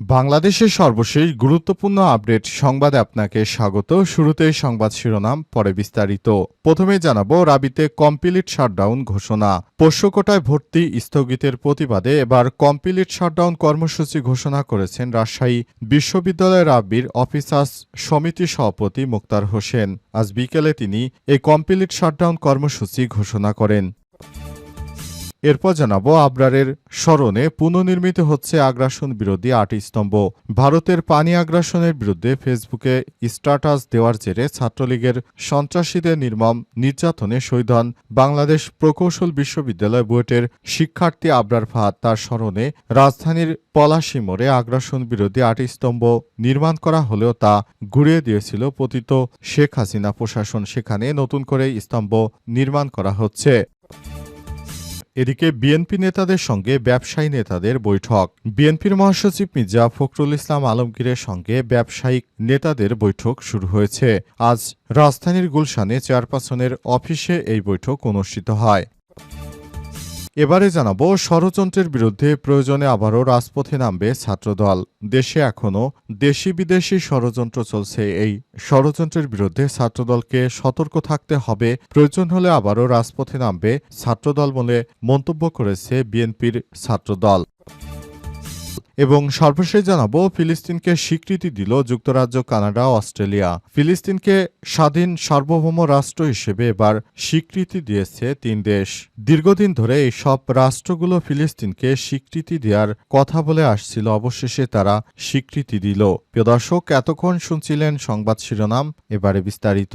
বাংলাদেশের সর্বশেষ গুরুত্বপূর্ণ আপডেট সংবাদে আপনাকে স্বাগত। শুরুতেই সংবাদ শিরোনাম, পরে বিস্তারিত। প্রথমে জানাব রাবিতে কমপ্লিট শাটডাউন ঘোষণা। পোষ্যকোটায় ভর্তি স্থগিতের প্রতিবাদে এবার কমপ্লিট শাটডাউন কর্মসূচি ঘোষণা করেছেন রাজশাহী বিশ্ববিদ্যালয় রাব্বির অফিসার্স সমিতি সভাপতি মুক্তার হোসেন। আজ বিকেলে তিনি এই কমপ্লিট শাটডাউন কর্মসূচি ঘোষণা করেন। এরপর জানাব আবরারের স্মরণে পুনর্নির্মিত হচ্ছে আগ্রাসন বিরোধী আট স্তম্ভ। ভারতের পানি আগ্রাসনের বিরুদ্ধে ফেসবুকে স্ট্যাটাস দেওয়ার জেরে ছাত্রলীগের সন্ত্রাসীদের নির্মম নির্যাতনে শহীদ হন বাংলাদেশ প্রকৌশল বিশ্ববিদ্যালয় বুয়েটের শিক্ষার্থী আবরার ফাহাদ। তার স্মরণে রাজধানীর পলাশী মোড়ে আগ্রাসন বিরোধী আট স্তম্ভ নির্মাণ করা হলেও তা ঘুরিয়ে দিয়েছিল পতিত শেখ হাসিনা প্রশাসন। সেখানে নতুন করে স্তম্ভ নির্মাণ করা হচ্ছে। এদিকে বিএনপি নেতাদের সঙ্গে ব্যবসায়ী নেতাদের বৈঠক। বিএনপির মহাসচিব মির্জা ফখরুল ইসলাম আলমগীরের সঙ্গে ব্যবসায়িক নেতাদের বৈঠক শুরু হয়েছে। আজ রাজধানীর গুলশানে চেয়ারপারসনের অফিসে এই বৈঠক অনুষ্ঠিত হয়। এবারে জানাব, ষড়যন্ত্রের বিরুদ্ধে প্রয়োজনে আবারও রাজপথে নামবে ছাত্রদল। দেশে এখনও দেশি বিদেশি ষড়যন্ত্র চলছে। এই ষড়যন্ত্রের বিরুদ্ধে ছাত্রদলকে সতর্ক থাকতে হবে। প্রয়োজন হলে আবারও রাজপথে নামবে ছাত্রদল বলে মন্তব্য করেছে বিএনপির ছাত্রদল। এবং সর্বশেষ জানাব, ফিলিস্তিনকে স্বীকৃতি দিল যুক্তরাজ্য, কানাডা অস্ট্রেলিয়া। ফিলিস্তিনকে স্বাধীন সার্বভৌম রাষ্ট্র হিসেবে এবার স্বীকৃতি দিয়েছে তিন দেশ। দীর্ঘদিন ধরে এই সব রাষ্ট্রগুলো ফিলিস্তিনকে স্বীকৃতি দেওয়ার কথা বলে আসছিল, অবশেষে তারা স্বীকৃতি দিল। প্রিয় দর্শক, এতক্ষণ শুনছিলেন সংবাদ শিরোনাম, এবারে বিস্তারিত।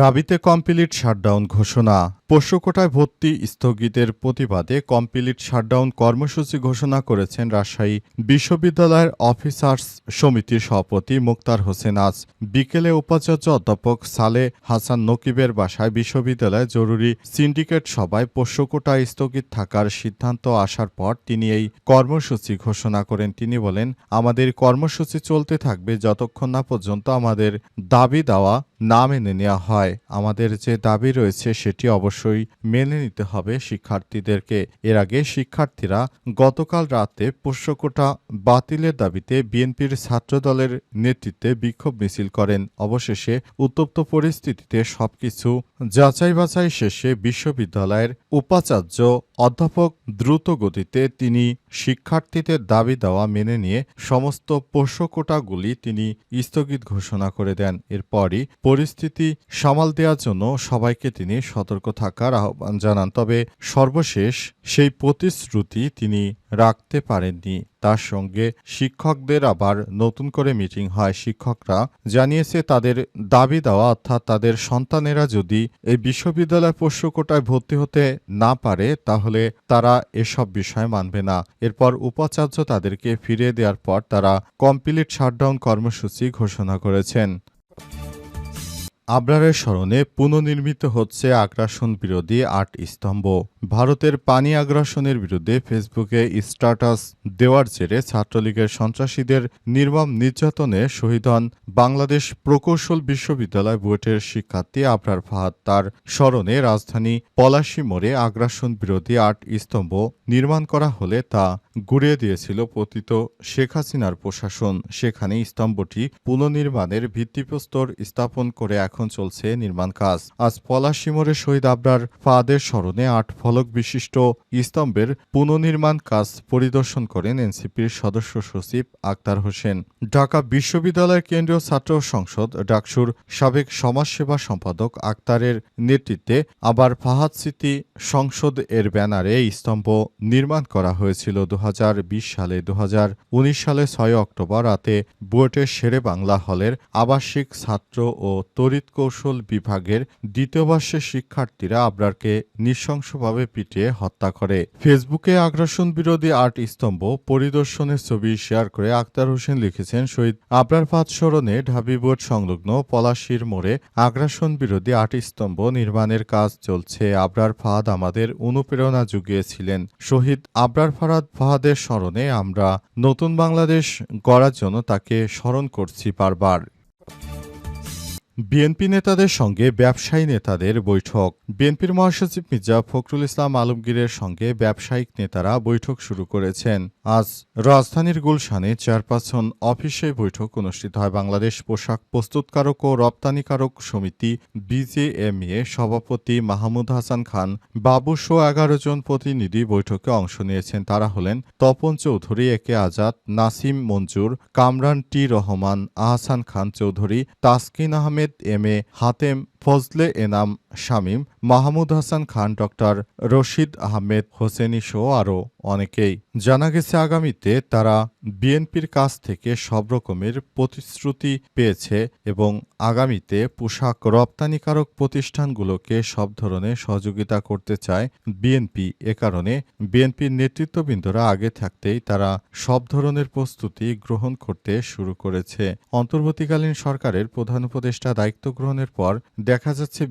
রাবিতে কমপ্লিট শাটডাউন ঘোষণা। পোষ্যকোটায় ভর্তি স্থগিতের প্রতিবাদে কমপ্লিট শাটডাউন কর্মসূচি ঘোষণা করেছেন রাজশাহী বিশ্ববিদ্যালয়ের অফিসার্স সমিতির সভাপতি মুক্তার হোসেন আজ। বিকেলে উপাচার্য অধ্যাপক সালে হাসান নকিবের বাসায় বিশ্ববিদ্যালয়ে জরুরি সিন্ডিকেট সভায় পোষ্যকোটায় স্থগিত থাকার সিদ্ধান্ত আসার পর তিনি এই কর্মসূচি ঘোষণা করেন। তিনি বলেন, আমাদের কর্মসূচি চলতে থাকবে যতক্ষণ না পর্যন্ত আমাদের দাবি দেওয়া না মেনে নেওয়া হয়। আমাদের যে দাবি রয়েছে সেটি অবশ্যই মেনে নিতে হবে শিক্ষার্থীদেরকে। এর আগে শিক্ষার্থীরা গতকাল রাতে পোষ্যকোটা বাতিলের দাবিতে বিএনপির ছাত্রদলের নেতৃত্বে বিক্ষোভ মিছিল করেন। অবশেষে উত্তপ্ত পরিস্থিতিতে সবকিছু যাচাই বাছাই শেষে বিশ্ববিদ্যালয়ের উপাচার্য অধ্যাপক দ্রুত গতিতে তিনি শিক্ষার্থীদের দাবি দেওয়া মেনে নিয়ে সমস্ত পোষ্যকোটাগুলি তিনি স্থগিত ঘোষণা করে দেন। এরপরই পরিস্থিতি সামাল দেওয়ার জন্য সবাইকে তিনি সতর্ক থাকার আহ্বান জানান, তবে সর্বশেষ সেই প্রতিশ্রুতি তিনি রাখতে পারেননি। তার সঙ্গে শিক্ষকদের আবার নতুন করে মিটিং হয়। শিক্ষকরা জানিয়েছে, তাদের দাবি দেওয়া অর্থাৎ তাদের সন্তানেরা যদি এই বিশ্ববিদ্যালয় পোষ্যকোটায় ভর্তি হতে না পারে, তাহলে তারা এসব বিষয় মানবে না। এরপর উপাচার্য তাদেরকে ফিরিয়ে দেওয়ার পর তারা কমপ্লিট শাটডাউন কর্মসূচি ঘোষণা করেছেন। আবরারের স্মরণে পুনর্নির্মিত হচ্ছে আগ্রাসন বিরোধী আট স্তম্ভ। ভারতের পানি আগ্রাসনের বিরুদ্ধে ফেসবুকে স্ট্যাটাস দেওয়ার জেরে ছাত্রলীগের সন্ত্রাসীদের নির্মম নির্যাতনে শহীদ হন বাংলাদেশ প্রকৌশল বিশ্ববিদ্যালয় বুয়েটের শিক্ষার্থী আবরার ফাহাদ। তার স্মরণে রাজধানী পলাশী মোড়ে আগ্রাসন বিরোধী আট স্তম্ভ নির্মাণ করা হলে তা গুড়িয়ে দিয়েছিল পতিত শেখ হাসিনার প্রশাসন। সেখানে স্তম্ভটি পুনর্নির্মাণের ভিত্তিপ্রস্তর স্থাপন করে এখন চলছে নির্মাণ কাজ। আজ পলাশিমোড়ে শহীদ আবরার ফাদের স্মরণে আট ফলক বিশিষ্ট স্তম্ভের পুনর্নির্মাণ কাজ পরিদর্শন করেন এনসিপির সদস্য সচিব আক্তার হোসেন। ঢাকা বিশ্ববিদ্যালয়ের কেন্দ্রীয় ছাত্র সংসদ ডাকসুর সাবেক সমাজসেবা সম্পাদক আক্তারের নেতৃত্বে আবার ফাহাদ স্মৃতি সংসদ এর ব্যানারে স্তম্ভ নির্মাণ করা হয়েছিল দু হাজার বিশ সালে। দু হাজার উনিশ সালে ছয় অক্টোবর রাতে বুয়েটের শেরে বাংলা হলের আবাসিক ছাত্র ও তড়িৎ কৌশল বিভাগের দ্বিতীয় বর্ষের শিক্ষার্থীরা আবরারকে নৃশংসভাবে নির্মমভাবে পিটিয়ে হত্যা করে। ফেসবুকে আগ্রাসন বিরোধী আট স্তম্ভ পরিদর্শনের ছবি শেয়ার করে আক্তার হোসেন লিখেছেন, শহীদ আবরার ফাত স্মরণে ঢাবি বোর্ড সংলগ্ন পলাশির মোড়ে আগ্রাসন বিরোধী আট স্তম্ভ নির্মাণের কাজ চলছে। আবরার ফাহাদ আমাদের অনুপ্রেরণা জুগিয়েছিলেন। শহীদ আবরার ফারাদ ফাহাদের স্মরণে আমরা নতুন বাংলাদেশ গড়ার জন্য তাকে স্মরণ করছি বারবার। বিএনপি নেতাদের সঙ্গে, ব্যবসায়ী নেতাদের বৈঠক। বিএনপির মহাসচিব মির্জা ফখরুল ইসলাম আলমগীরের সঙ্গে ব্যবসায়িক নেতারা বৈঠক শুরু করেছেন। আজ রাজধানীর গুলশানে চেয়ারপারসন অফিসে বৈঠক অনুষ্ঠিত হয়। বাংলাদেশ পোশাক প্রস্তুতকারক ও রপ্তানিকারক সমিতি বিজেএমএ সভাপতি মাহমুদ হাসান খান বাবুসহ এগারো জন প্রতিনিধি বৈঠকে অংশ নিয়েছেন। তারা হলেন Tapan Chowdhury A K Azad, Nasim Manzur, Kamran T Rahman, Ahsan Khan Chowdhury, Taskin Ahmed Ahmet Emi Hatem Fazle Enam Shamim, Mahmud Hasan Khan, doctor Rashid Ahmed Hosseini সহ আরও অনেকেই। জানা গেছে, আগামীতে তারা বিএনপির কাছ থেকে সব রকমের প্রতিশ্রুতি পেয়েছে এবং আগামীতে পোশাক রপ্তানিকারক প্রতিষ্ঠানগুলোকে সব ধরনের সহযোগিতা করতে চায় বিএনপি। এ কারণে বিএনপির নেতৃত্ববৃন্দরা আগে থাকতেই তারা সব ধরনের প্রস্তুতি গ্রহণ করতে শুরু করেছে। অন্তর্বর্তীকালীন সরকারের প্রধান উপদেষ্টা দায়িত্ব গ্রহণের পর দেখা যাচ্ছে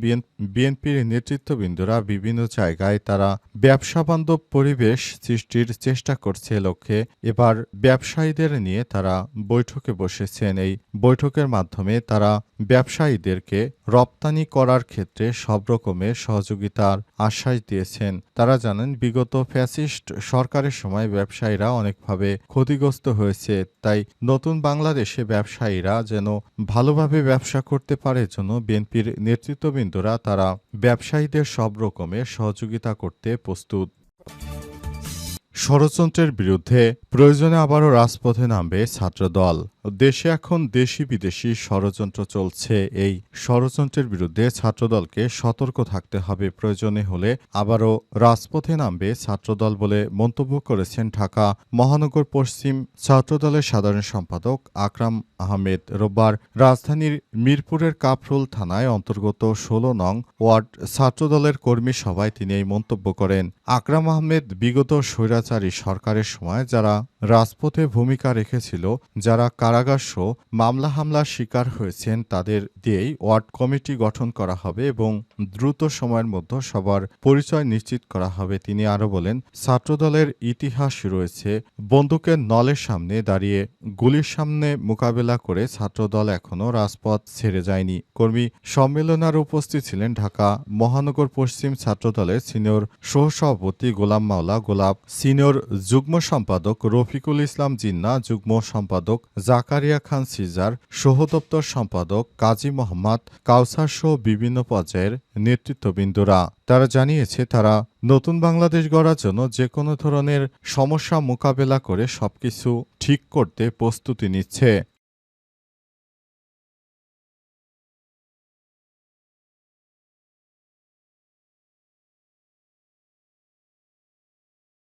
বিএনপির নেতৃত্ববৃন্দরা বিভিন্ন জায়গায় তারা ব্যবসা বান্ধব পরিবেশ সৃষ্টির চেষ্টা করছে লক্ষ্যে। এবার ব্যবসায়ীদের নিয়ে তারা বৈঠকে বসেছেন। এই বৈঠকের মাধ্যমে তারা ব্যবসায়ীদেরকে রপ্তানি করার ক্ষেত্রে সব রকমের সহযোগিতার আশ্বাস দিয়েছেন। তারা জানেন, বিগত ফ্যাসিস্ট সরকারের সময় ব্যবসায়ীরা অনেকভাবে ক্ষতিগ্রস্ত হয়েছে, তাই নতুন বাংলাদেশে ব্যবসায়ীরা যেন ভালোভাবে ব্যবসা করতে পারে জন্য বিএনপির নেতৃত্ববৃন্দরা তারা ব্যবসায়ীদের সব রকমের সহযোগিতা করতে প্রস্তুত। ষড়যন্ত্রের বিরুদ্ধে প্রয়োজনে আবারও রাজপথে নামবে ছাত্রদল। দেশে এখন দেশি বিদেশি ষড়যন্ত্র চলছে। এই ষড়যন্ত্রের বিরুদ্ধে ছাত্রদলকে সতর্ক থাকতে হবে। প্রয়োজনে হলে আবারও রাজপথে নামবে ছাত্রদল বলে মন্তব্য করেছেন ঢাকা মহানগর পশ্চিম ছাত্রদলের সাধারণ সম্পাদক আকরাম আহমেদ। রোববার রাজধানীর মিরপুরের কাফরুল থানায় অন্তর্গত ষোলো নং ওয়ার্ড ছাত্রদলের কর্মী সভায় তিনি এই মন্তব্য করেন। আকরাম আহমেদ বিগত স্বৈরাচারী সরকারের সময় যারা রাজপথে ভূমিকা রেখেছিল, যারা কারাগারসহ মামলা হামলার শিকার হয়েছেন তাদের দিয়েই ওয়ার্ড কমিটি গঠন করা হবে এবং দ্রুত সময়ের মধ্যে সবার পরিচয় নিশ্চিত করা হবে। তিনি আরও বলেন, ছাত্রদলের ইতিহাস রয়েছে, বন্দুকের নলের সামনে দাঁড়িয়ে গুলির সামনে মোকাবেলা করে ছাত্রদল এখনও রাজপথ ছেড়ে যায়নি। কর্মী সম্মেলনের উপস্থিত ছিলেন ঢাকা মহানগর পশ্চিম ছাত্রদলের সিনিয়র সহসভাপতি গোলাম মাওলা, গোলাপ সিনিয়র যুগ্ম সম্পাদক রফিকুল ইসলাম জিন্না, যুগ্ম সম্পাদক জাকারিয়া খান সিজার, সহদপ্তর সম্পাদক কাজী মোহাম্মদ কাউসার সহ বিভিন্ন পর্যায়ের নেতৃত্ববৃন্দরা। তারা জানিয়েছে, তারা নতুন বাংলাদেশ গড়ার জন্য যে কোনো ধরনের সমস্যা মোকাবেলা করে সবকিছু ঠিক করতে প্রস্তুতি নিচ্ছে।